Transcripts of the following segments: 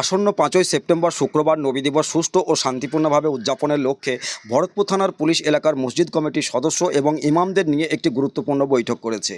আসন্ন পাঁচই সেপ্টেম্বর শুক্রবার নবী দিবস সুষ্ঠু ও শান্তিপূর্ণভাবে উদযাপনের লক্ষ্যে ভরতপুর থানার পুলিশ এলাকার মসজিদ কমিটির সদস্য এবং ইমামদের নিয়ে একটি গুরুত্বপূর্ণ বৈঠক করেছে।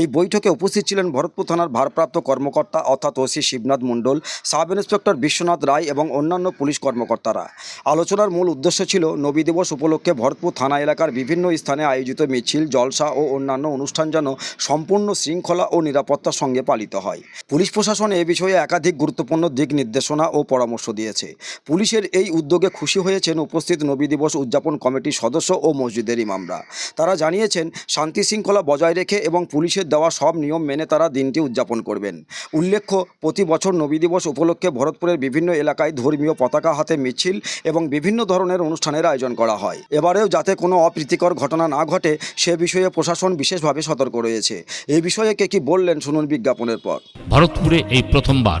এই বৈঠকে উপস্থিত ছিলেন ভরতপুর থানার ভারপ্রাপ্ত কর্মকর্তা অর্থাৎ OC Shibnath Mondal, sub inspector Biswanath Roy এবং অন্যান্য পুলিশ কর্মকর্তারা। আলোচনার মূল উদ্দেশ্য ছিল নবী দিবস উপলক্ষে ভরতপুর থানা এলাকার বিভিন্ন স্থানে আয়োজিত মিছিল, জলসা ও অন্যান্য অনুষ্ঠান যেন সম্পূর্ণ শৃঙ্খলা ও নিরাপত্তার সঙ্গে পালিত হয়। পুলিশ প্রশাসন এ বিষয়ে একাধিক গুরুত্বপূর্ণ দিক নির্দেশনা ও পরামর্শ দিয়েছে। পুলিশের এই উদ্যোগে খুশি হয়েছেন উপস্থিত নবী দিবস উদযাপন কমিটির সদস্য ও মসজিদের ইমামরা। তারা জানিয়েছেন, শান্তি শৃঙ্খলা বজায় রেখে এবং পুলিশের দেওয়া সব নিয়ম মেনে তারা দিনটি উদযাপন করবেন। উল্লেখ্য, প্রতি বছর নবী দিবস উপলক্ষে ভরতপুরের বিভিন্ন এলাকায় ধর্মীয় পতাকা হাতে মিছিল এবং বিভিন্ন ধরনের অনুষ্ঠানের আয়োজন করা হয়। এবারেও যাতে কোনো অপ্রীতিকর ঘটনা না ঘটে, সে বিষয়ে প্রশাসন বিশেষভাবে সতর্ক রয়েছে। এই বিষয়ে কে কি বললেন শুনুন বিজ্ঞাপনের পর। ভরতপুরে এই প্রথমবার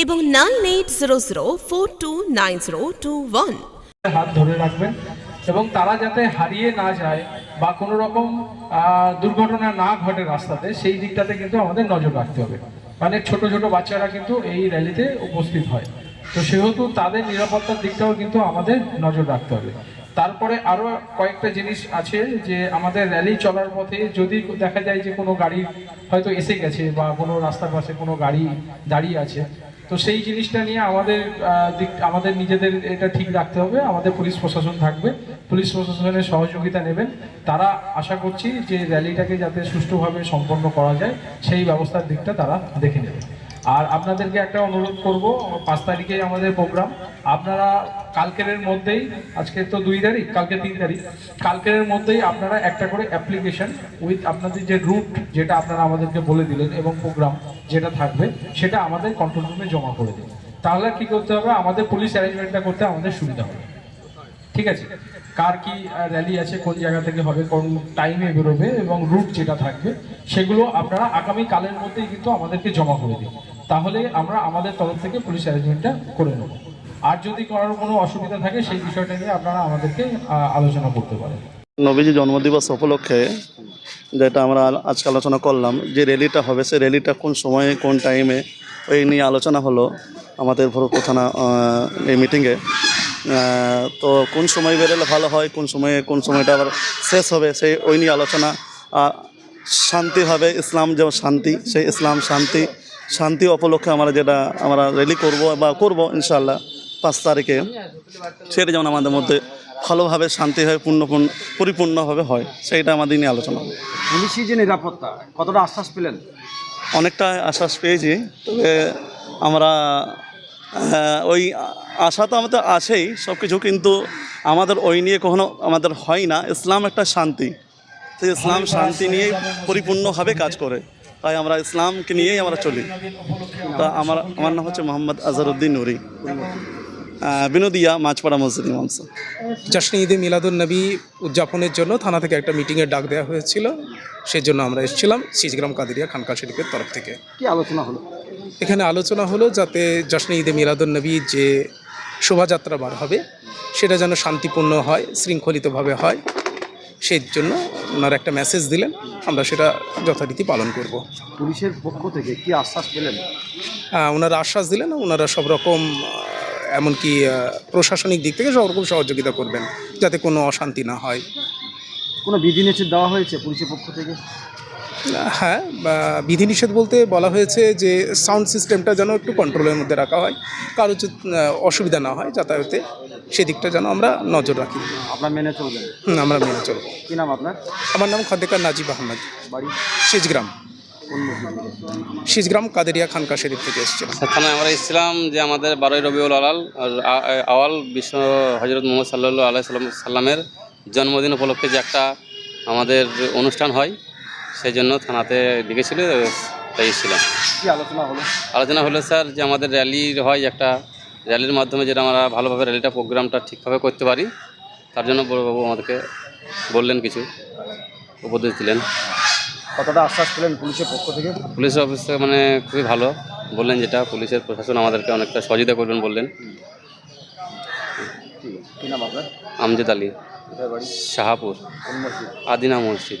এবং nine eight zero zero four two nine zero two one. হাত ধরে রাখবেন এবং তারা যাতে হারিয়ে না যায় বা কোনো রকম দুর্ঘটনা না ঘটে রাস্তাতে, সেই দিকটাতে কিন্তু আমাদের নজর রাখতে হবে। অনেক ছোট ছোট বাচ্চারা কিন্তু এই র্যালিতে উপস্থিত হয়। তো সেহেতু তাদের নিরাপত্তার দিকটাও কিন্তু আমাদের নজর রাখতে হবে। তারপরে আরও কয়েকটা জিনিস আছে যে আমাদের র্যালি চলার পথে যদি দেখা যায় যে কোনো গাড়ি হয়তো এসে গেছে বা কোনো রাস্তার পাশে কোনো গাড়ি দাঁড়িয়ে আছে তো সেই জিনিসটা নিয়ে আমাদের দিক, আমাদের নিজেদের এটা ঠিক রাখতে হবে। আমাদের পুলিশ প্রশাসন থাকবে। পুলিশ প্রশাসনের সহযোগিতা নেবেন। তারা আশা করছি যে র্যালিটাকে যাতে সুষ্ঠুভাবে সম্পন্ন করা যায়, সেই ব্যবস্থার দিকটা তারা দেখে নেবে। আর আপনাদেরকে একটা অনুরোধ করব, পাঁচ তারিখে আমাদের প্রোগ্রাম। আপনারা কালকের মধ্যেই, আজকে তো দুই তারিখ, কালকে তিন তারিখ কালকের মধ্যেই আপনারা একটা করে অ্যাপ্লিকেশন উইথ আপনাদের যে রুট যেটা আপনারা আমাদেরকে বলে দিলেন এবং প্রোগ্রাম যেটা থাকবে, সেটা আমাদের কন্ট্রোল রুমে জমা করে দিন। তাহলে কি করতে হবে? আমাদের পুলিশ অ্যারেঞ্জমেন্টটা করতে আমাদের সুবিধা হবে। ঠিক আছে? কার কি র্যালি আছে, কোন জায়গা থেকে হবে, কোন টাইমে বেরোবে এবং রুট যেটা থাকবে, সেগুলো আপনারা আগামী কালের মধ্যেই কিন্তু আমাদেরকে জমা করে দিন। তাহলে আমরা আমাদের তরফ থেকে পুলিশ অ্যারেঞ্জমেন্টটা করে নেব। আর যদি করার কোনো অসুবিধা থাকে, সেই বিষয়টা নিয়ে আপনারা আমাদেরকে আলোচনা করতে পারেন। নবীজি জন্মদিবস উপলক্ষে যেটা আমরা আজকে আলোচনা করলাম, যে র্যালিটা হবে সে র্যালিটা কোন সময়ে, কোন টাইমে ওই নিয়ে আলোচনা হলো আমাদের ভরতপুর থানা এই মিটিংয়ে তো কোন সময় বেরোলে ভালো হয় কোন সময়ে কোন সময়টা আবার শেষ হবে সেই ওই নিয়ে আলোচনা। আর শান্তি হবে ইসলাম যেমন শান্তি সেই ইসলাম শান্তি শান্তি উপলক্ষে আমরা যেটা আমরা র্যালি করব বা করব ইনশাল্লাহ পাঁচ তারিখে। সেটা যেমন আমাদের মধ্যে ভালোভাবে শান্তি হয় পূর্ণ পরিপূর্ণভাবে হয় সেইটা আমাদের নিয়ে আলোচনা। হবে পুলিশি যে নিরাপত্তা কতটা আশ্বাস পেলেন? অনেকটা আশ্বাস পেয়েছি তবে আমরা ওই আশা তো আমাদের আছেই সব কিছু কিন্তু আমাদের ওই নিয়ে কখনো আমাদের হয় না। ইসলাম একটা শান্তি। তো ইসলাম শান্তি নিয়ে পরিপূর্ণভাবে কাজ করে। তাই আমরা ইসলামকে নিয়েই আমরা চলি। তা আমার আমার নাম হচ্ছে মোহাম্মদ আজহারউদ্দিন নুরি। বিনোদিয়া মাছপাড়া মসজিদ ইমামস জাসনি ঈদে মিলাদুন নবী উদযাপনের জন্য থানা থেকে একটা মিটিংয়ের ডাক দেওয়া হয়েছিল। সেই জন্য আমরা এসেছিলাম সিজগ্রাম কাদেরিয়া খানকা শরীফের তরফ থেকে। কি আলোচনা হলো? এখানে আলোচনা হলো যাতে জাসনি ঈদে মিলাদুন নবী যে শোভাযাত্রা বার হবে সেটা যেন শান্তিপূর্ণ হয় শৃঙ্খলিতভাবে হয়। সেই জন্য ওনারা একটা মেসেজ দিলেন আমরা সেটা যথারীতি পালন করব। পুলিশের পক্ষ থেকে কি আশ্বাস পেলেন? আহ, ওনারা আশ্বাস দিলেন ওনারা সব রকম এমনকি প্রশাসনিক দিক থেকে সব রকম সহযোগিতা করবেন যাতে কোনো অশান্তি না হয়। কোনো বিধিনিষেধ দেওয়া হয়েছে পুলিশের পক্ষ থেকে? হ্যাঁ বিধিনিষেধ বলতে বলা হয়েছে যে সাউন্ড সিস্টেমটা যেন একটু কন্ট্রোলের মধ্যে রাখা হয় কারও অসুবিধা না হয় যাতায়াতে সেদিকটা যেন আমরা নজর রাখি। আপনার মেনে চলবেন? আমরা মেনে চলব। কি নাম আপনার? আমার নাম খন্দেকার নাজিব আহমদ। বাড়ি? সিজগ্রাম। সিজগ্রাম কাদেরিয়া খানকা শরীফ থেকে এসেছিলাম। সেখানে আমরা ইসলাম যে আমাদের বারোই রবিউল আলাল আওয়াল বিশ্ব হজরত মোহাম্মদ সাল্লু আলাই সাল্লাম সাল্লামের জন্মদিন উপলক্ষে যে একটা আমাদের অনুষ্ঠান হয় সেই জন্য থানাতে ডেকেছিল তাই এসেছিলাম। কি আলোচনা হলো? আলোচনা হলো স্যার যে আমাদের র্যালি হয় একটা র্যালির মাধ্যমে যেটা আমরা ভালোভাবে র্যালিটা প্রোগ্রামটা ঠিকভাবে করতে পারি তার জন্য বড়বাবু আমাদেরকে বললেন কিছু উপদেশ দিলেন। কতটা আশ্বাস পেলেন পুলিশের পক্ষ থেকে? পুলিশ অফিস থেকে মানে খুবই ভালো বললেন যেটা পুলিশের প্রশাসন আমাদেরকে অনেকটা সহযোগিতা করবেন বললেন। আমজেদ আলী শাহাপুর আদিনা মসজিদ।